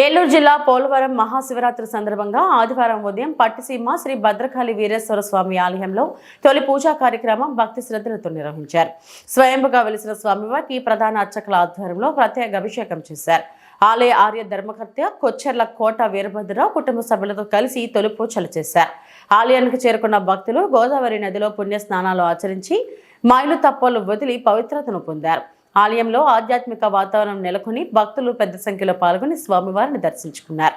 ఏలూరు జిల్లా పోలవరం మహాశివరాత్రి సందర్భంగా ఆదివారం ఉదయం పట్టిసీమ శ్రీ భద్రకాళి వీరేశ్వర స్వామి ఆలయంలో తొలి పూజా కార్యక్రమం భక్తి శ్రద్ధలతో నిర్వహించారు. స్వయంభుగా వెలిసిన స్వామివారికి ప్రధాన అర్చకుల ఆధ్వర్యంలో ప్రత్యేక అభిషేకం చేశారు. ఆలయ ఆర్య ధర్మకర్త కొచ్చెర్ల కోట వీరభద్రరావు కుటుంబ సభ్యులతో కలిసి తొలి పూజలు చేశారు. ఆలయానికి చేరుకున్న భక్తులు గోదావరి నదిలో పుణ్య స్నానాలు ఆచరించి మైలు తప్పలు వదిలి పవిత్రతను పొందారు. ఆలయంలో ఆధ్యాత్మిక వాతావరణం నెలకొని భక్తులు పెద్ద సంఖ్యలో పాల్గొని స్వామివారిని దర్శించుకున్నారు.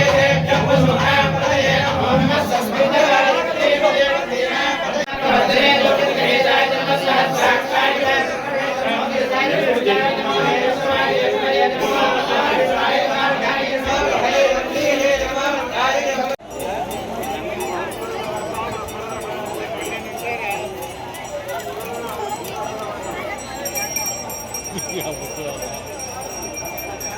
你不错？